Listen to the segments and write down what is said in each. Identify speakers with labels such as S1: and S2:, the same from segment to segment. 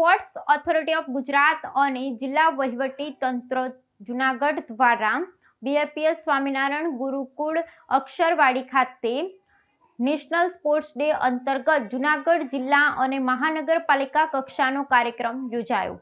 S1: Sports authority of Gujarat અને જિલ્લા વહીવટી તંત્ર જુનાગઢ દ્વારા બીએપીએસ સ્વામિનારાયણ ગુરુકુળ અક્ષરવાડી ખાતે નેશનલ સ્પોર્ટ્સ ડે અંતર્ગત જુનાગઢ જિલ્લા અને મહાનગરપાલિકા કક્ષાનો કાર્યક્રમ યોજાયો.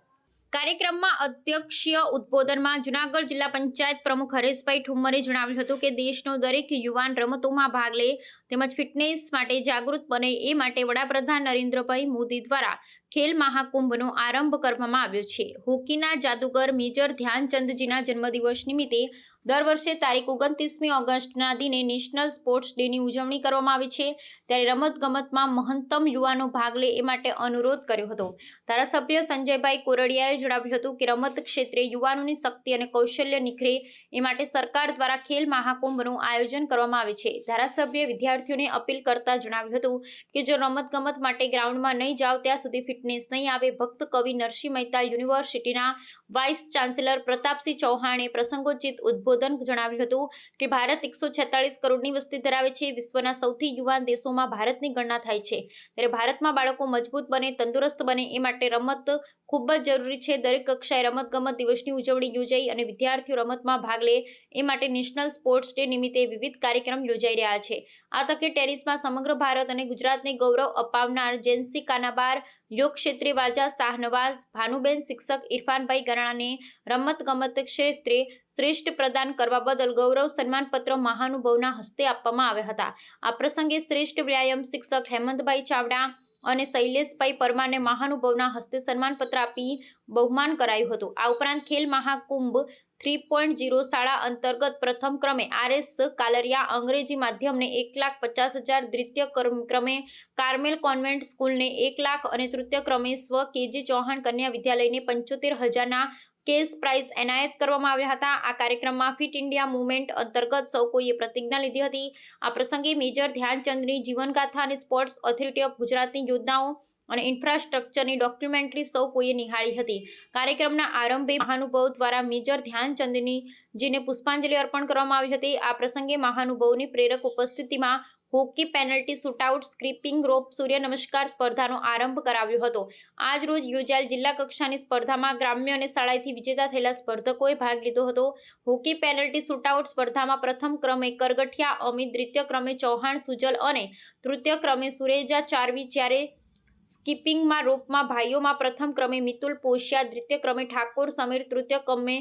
S1: કાર્યક્રમમાં અધ્યક્ષીય ઉદ્બોધનમાં જુનાગઢ જિલ્લા પંચાયત પ્રમુખ હરેશભાઈ ઠુમ્મરે જણાવ્યું હતું કે દેશનો દરેક યુવાન રમતોમાં ભાગ લે તેમજ ફિટનેસ માટે જાગૃત બને એ માટે વડાપ્રધાન નરેન્દ્રભાઈ મોદી દ્વારા ખેલ મહાકુંભનો આરંભ કરવામાં આવ્યો છે. હોકીના જાદુગર મેજર ધ્યાનચંદજીના જન્મદિવસ નિમિત્તે દર વર્ષે તારીખ ઓગણત્રીસમી ઓગસ્ટના દિને નેશનલ સ્પોર્ટ્સ ડેની ઉજવણી કરવામાં આવી છે. ત્યારે રમતગમતમાં મહત્તમ યુવાનો ભાગ લે એ માટે અનુરોધ કર્યો હતો. ધારાસભ્ય સંજયભાઈ કોરડિયાએ જણાવ્યું હતું કે રમત ક્ષેત્રે યુવાનોની શક્તિ અને કૌશલ્ય નિખરે એ માટે સરકાર દ્વારા ખેલ મહાકુંભનું આયોજન કરવામાં આવે છે. ધારાસભ્ય વિદ્યાર્થીઓને અપીલ કરતા જણાવ્યું હતું કે જો રમતગમત માટે ગ્રાઉન્ડમાં નહીં જાઓ, ત્યાં સુધી ફિટનેસ નહીં આવે. ભક્ત કવિ નરસિંહ મહેતા યુનિવર્સિટીના વાઇસ ચાન્સેલર પ્રતાપસિંહ ચૌહાણે પ્રસંગોચિત ઉદ્બોધન જણાવ્યું હતું કે ભારત એકસો કરોડની વસ્તી ધરાવે છે. વિશ્વના સૌથી યુવાન દેશોમાં ભારતની ગણના થાય છે. ત્યારે ભારતમાં બાળકો મજબૂત બને, તંદુરસ્ત બને, એ માટે રમત ખૂબ જ જરૂરી છે. દરેક કક્ષાએ રમતગમત દિવસની ઉજવણી યોજાઈ અને વિદ્યાર્થીઓ રમતમાં ભાગ લે એ માટે નેશનલ સ્પોર્ટ્સ ડે નિમિત્તે વિવિધ કાર્યક્રમ યોજાઈ રહ્યા છે. આ તકે ટેરિસમાં સમગ્ર ભારત અને ગુજરાતને ગૌરવ અપાવનાર જેન્સી કાનાબાર, યોગ ક્ષેત્રે વાજા શાહનવાઝ, ભાનુબેન શિક્ષક, ઇરફાનભાઈ ગરાણાને રમતગમત ક્ષેત્રે શ્રેષ્ઠ પ્રદાન કરવા બદલ ગૌરવ સન્માનપત્ર મહાનુભાવના હસ્તે આપવામાં આવ્યા હતા. આ પ્રસંગે શ્રેષ્ઠ વ્યાયામ શિક્ષક હેમંતભાઈ ચાવડા અને શૈલેષભાઈ પરમારને મહાનુભાવના હસ્તે સન્માનપત્ર આપી બહુમાન કરાયું હતું. આ ઉપરાંત Khel Mahakumbh three point zero શાળા અંતર્ગત પ્રથમ ક્રમે આરએસ કાલરિયા અંગ્રેજી માધ્યમને એક લાખ પચાસ હજાર દ્વિતીય ક્રમે કાર્મેલ કોન્વેન્ટ સ્કૂલને એક લાખ અને તૃતીય ક્રમે સ્વ કેજી ચૌહાણ કન્યા વિદ્યાલયને પંચોતેર હજારના કેસ પ્રાઇઝ એનાયત કરવામાં આવ્યા હતા. આ કાર્યક્રમમાં ફિટ ઇન્ડિયા મુવમેન્ટ અંતર્ગત સૌ કોઈએ પ્રતિજ્ઞા લીધી હતી. આ પ્રસંગે મેજર ધ્યાનચંદની જીવનગાથા અને સ્પોર્ટ્સ ઓથોરિટી ઓફ ગુજરાતની યોજનાઓ અને ઇન્ફ્રાસ્ટ્રક્ચરની ડોક્યુમેન્ટરી સૌ કોઈએ નિહાળી હતી. કાર્યક્રમના આરંભે મહાનુભાવ દ્વારા મેજર ધ્યાનચંદની જીને પુષ્પાંજલિ અર્પણ કરવામાં આવી હતી. આ પ્રસંગે મહાનુભાવની પ્રેરક ઉપસ્થિતિમાં hockey penalty shootout skipping rope Surya Namaskar સ્પર્ધાનો આરંભ કરાવ્યો હતો. આજ રોજ યોજાયેલ જિલ્લા કક્ષાની સ્પર્ધામાં ગ્રામ્ય અને શાળાએથી વિજેતા થયેલા સ્પર્ધકોએ ભાગ લીધો હતો. હોકી પેનલ્ટી શૂટઆઉટ સ્પર્ધામાં પ્રથમ ક્રમે કરગઠિયા, અમિત, દ્વિતીય ક્રમે ચૌહાણ, સુજલ અને તૃતીય ક્રમે સુરેજા ચારવી, જ્યારે સ્કીપિંગમાં, રોપમાં, ભાઈઓમાં પ્રથમ ક્રમે મિતુલ પોશિયા, દ્વિતીય ક્રમે ઠાકોર, સમીર, તૃતીય ક્રમે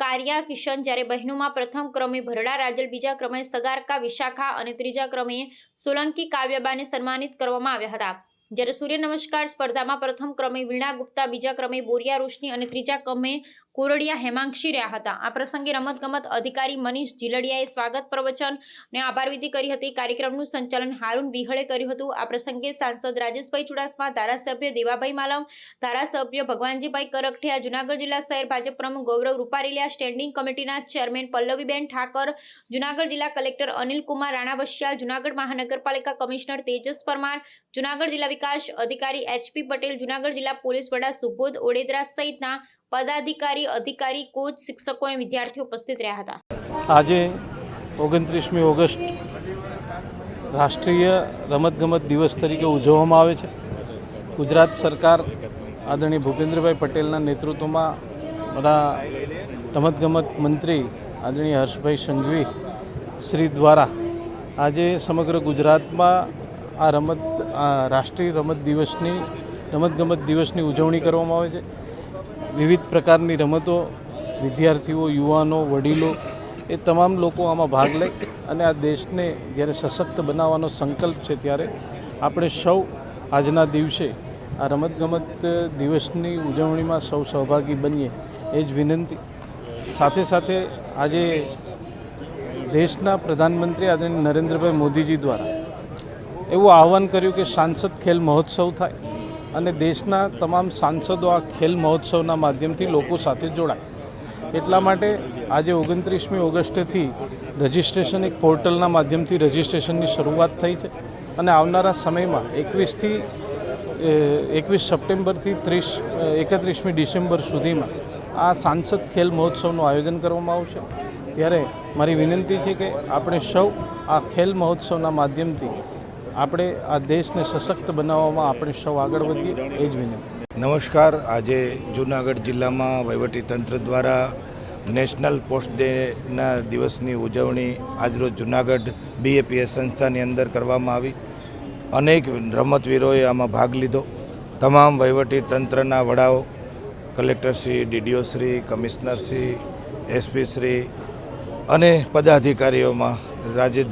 S1: કારિયા, કિશન જ્યારે બહેનોમાં પ્રથમ ક્રમે ભરડા, રાજલ બીજા ક્રમે સગારકા, વિશાખા અને ત્રીજા ક્રમે સોલંકી કાવ્યબાને સન્માનિત કરવામાં આવ્યા હતા. જ્યારે સૂર્ય નમસ્કાર સ્પર્ધામાં પ્રથમ ક્રમે વીણા ગુપ્તા, બીજા ક્રમે બોરિયા રોશની અને ત્રીજા ક્રમે કોરડિયા હેમાંક્ષી રહ્યા હતા. આ પ્રસંગે રમતગમત અધિકારી મનીષ જીલડિયાએ સ્વાગત પ્રવચન અને આભાર વિધિ કરી હતી. કાર્યક્રમનું સંચાલન હારૂન વિહળે કર્યું હતું. આ પ્રસંગે સાંસદ રાજેશભાઈ ચુડાસમા, ધારાસભ્ય દેવાભાઈ માલમ, ધારાસભ્ય ભગવાનજીભાઈ કરકઠિયા, જુનાગઢ જિલ્લા શહેર ભાજપ પ્રમુખ ગૌરવ રૂપારેલિયા, સ્ટેન્ડિંગ કમિટીના ચેરમેન પલ્લવીબેન ઠાકર, જુનાગઢ જિલ્લા કલેક્ટર અનિલકુમાર રાણાવશિયા જુનાગઢ મહાનગરપાલિકા કમિશનર તેજસ પરમાર, જુનાગઢ જિલ્લા વિકાસ અધિકારી એચપી પટેલ, જુનાગઢ જિલ્લા પોલીસ વડા સુબોધ ઓડેદરા સહિતના પદાધિકારી, અધિકારી, કોચ, શિક્ષકો અને વિદ્યાર્થીઓ ઉપસ્થિત રહ્યા હતા.
S2: આજે ઓગણત્રીસમી ઓગસ્ટ રાષ્ટ્રીય રમતગમત દિવસ તરીકે ઉજવવામાં આવે છે. ગુજરાત સરકાર આદરણીય ભૂપેન્દ્રભાઈ પટેલના નેતૃત્વમાં બધા રમતગમત મંત્રી આદરણીય હર્ષભાઈ સંઘવી શ્રી દ્વારા આજે સમગ્ર ગુજરાતમાં આ રમત રાષ્ટ્રીય રમત દિવસની, રમતગમત દિવસની ઉજવણી કરવામાં આવે છે. વિવિધ પ્રકારની રમતો વિદ્યાર્થીઓ, યુવાનો, વડીલો એ તમામ લોકો આમાં ભાગ લે અને આ દેશને જ્યારે સશક્ત બનાવવાનો સંકલ્પ છે ત્યારે આપણે સૌ આજના દિવસે આ રમતગમત દિવસની ઉજવણીમાં સૌ સહભાગી બનીએ એ જ વિનંતી. સાથે સાથે આજે દેશના પ્રધાનમંત્રી આદરણીય નરેન્દ્રભાઈ મોદીજી દ્વારા એવું આહવાન કર્યું કે સાંસદ ખેલ મહોત્સવ થાય. અને દેશના તમામ સાંસદો આ ખેલ મહોત્સવના માધ્યમથી લોકો સાથે જોડાય. એટલા માટે આજે ઓગણત્રીસમી ઓગસ્ટથી રજિસ્ટ્રેશન એક પોર્ટલના માધ્યમથી રજિસ્ટ્રેશનની શરૂઆત થઈ છે અને આવનારા સમયમાં એકવીસથી એકવીસ સપ્ટેમ્બરથી ત્રીસ એકત્રીસમી ડિસેમ્બર સુધીમાં આ સાંસદ ખેલ મહોત્સવનું આયોજન કરવામાં આવશે. ત્યારે મારી વિનંતી છે કે આપણે સૌ આ ખેલ મહોત્સવના માધ્યમથી આપણે આ દેશને સશક્ત બનાવવામાં આપણે સૌ આગળ વધીએ, એ જ વિનંતી.
S3: નમસ્કાર. આજે જૂનાગઢ જિલ્લામાં વહીવટી તંત્ર દ્વારા નેશનલ પોસ્ટ ડેના દિવસની ઉજવણી આજરોજ જૂનાગઢ બીએપીએસ સંસ્થાની અંદર કરવામાં આવી. અનેક રમતવીરોએ આમાં ભાગ લીધો. તમામ વહીવટી તંત્રના વડાઓ કલેક્ટરશ્રી ડીડીઓશ્રી કમિશનરશ્રી એસપીશ્રી અને પદાધિકારીઓમાં રાજ્ય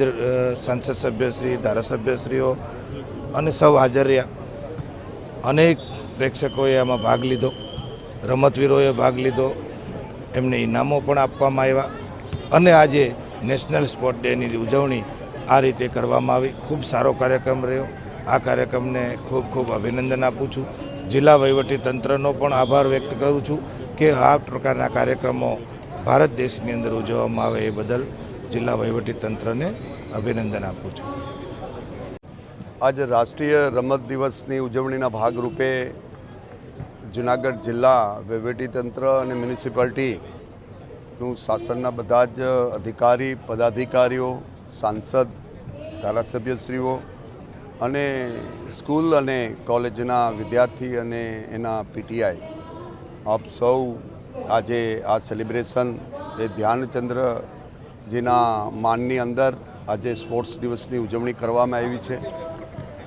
S3: સંસદ સભ્યશ્રી, ધારાસભ્યશ્રીઓ અને સૌ હાજર રહ્યા. અનેક પ્રેક્ષકોએ આમાં ભાગ લીધો, રમતવીરોએ ભાગ લીધો, એમને ઇનામો પણ આપવામાં આવ્યા અને આજે નેશનલ સ્પોર્ટ ડેની ઉજવણી આ રીતે કરવામાં આવી. ખૂબ સારો કાર્યક્રમ રહ્યો. આ કાર્યક્રમને ખૂબ ખૂબ અભિનંદન આપું છું. જિલ્લા તંત્રનો પણ આભાર વ્યક્ત કરું છું કે આ પ્રકારના કાર્યક્રમો ભારત દેશની અંદર ઉજવવામાં આવે એ બદલ જિલ્લા તંત્રને અભિનંદન આપું છું.
S4: આજે રાષ્ટ્રીય રમત દિવસની ઉજવણીના ભાગરૂપે જુનાગઢ જિલ્લા વહીવટીતંત્ર અને મ્યુનિસિપાલિટીનું શાસનના બધા જ અધિકારી, પદાધિકારીઓ, સાંસદ, ધારાસભ્યશ્રીઓ અને સ્કૂલ અને કોલેજના વિદ્યાર્થી અને એના પીટીઆઈ, આપ સૌ આજે આ સેલિબ્રેશન એ ધ્યાનચંદ્રજીના માનની અંદર આજે સ્પોર્ટ્સ દિવસની ઉજવણી કરવામાં આવી છે.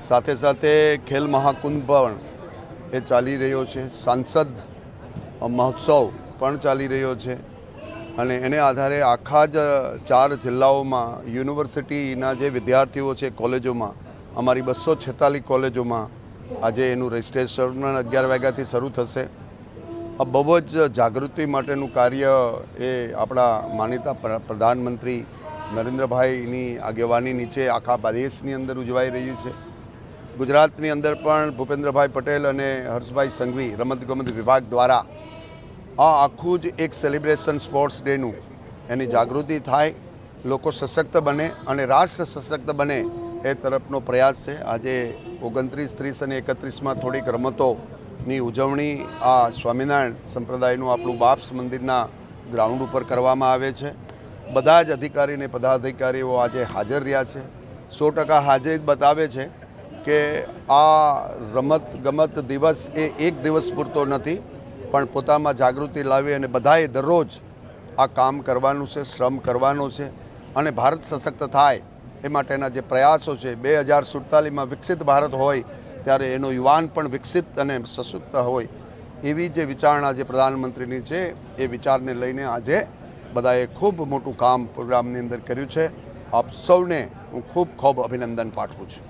S4: સાથે સાથે ખેલ મહાકુંભ પણ એ ચાલી રહ્યો છે. સાંસદ મહોત્સવ પણ ચાલી રહ્યો છે અને એને આધારે આખા જ ચાર જિલ્લાઓમાં, યુનિવર્સિટીના જે વિદ્યાર્થીઓ છે કોલેજોમાં, અમારી બસો છેતાલીસ કોલેજોમાં આજે એનું રજિસ્ટ્રેશન અગિયાર વાગ્યાથી શરૂ થશે. આ બહુ જ જાગૃતિ માટેનું કાર્ય એ આપણા માનીતા પ્ર- પ્રધાનમંત્રી નરેન્દ્રભાઈની આગેવાની નીચે આખા દેશની અંદર ઉજવાઈ રહ્યું છે. ગુજરાતની અંદર પણ ભૂપેન્દ્રભાઈ પટેલ અને હર્ષભાઈ સંઘવી રમતગમત વિભાગ દ્વારા આ આખું જ એક સેલિબ્રેશન સ્પોર્ટ્સ ડેનું એની જાગૃતિ થાય, લોકો સશક્ત બને અને રાષ્ટ્ર સશક્ત બને એ તરફનો પ્રયાસ છે. આજે ઓગણત્રીસ, ત્રીસ અને એકત્રીસમાં થોડીક રમતોની ઉજવણી આ સ્વામિનારાયણ સંપ્રદાયનું આપણું બાપ્સ મંદિરના ગ્રાઉન્ડ ઉપર કરવામાં આવે છે. બધા જ અધિકારીને પદાધિકારીઓ આજે હાજર રહ્યા છે. સો ટકા હાજરી બતાવે છે કે આ રમત ગમત દિવસ એ એક દિવસ પૂરતો નથી, પણ પોતામાં જાગૃતિ લાવી અને બધાએ દરરોજ આ કામ કરવાનું છે, શ્રમ કરવાનો છે અને ભારત સશક્ત થાય એ માટેના જે પ્રયાસો છે, બે હજાર સુડતાલીસમાં વિકસિત ભારત હોય ત્યારે એનો યુવાન પણ વિકસિત અને સશક્ત હોય એવી જે વિચારણા જે પ્રધાનમંત્રીની છે, એ વિચારને લઈને આજે બધાએ ખૂબ મોટું કામ પ્રોગ્રામની અંદર કર્યું છે. આપ સૌને હું ખૂબ ખૂબ અભિનંદન પાઠવું છું.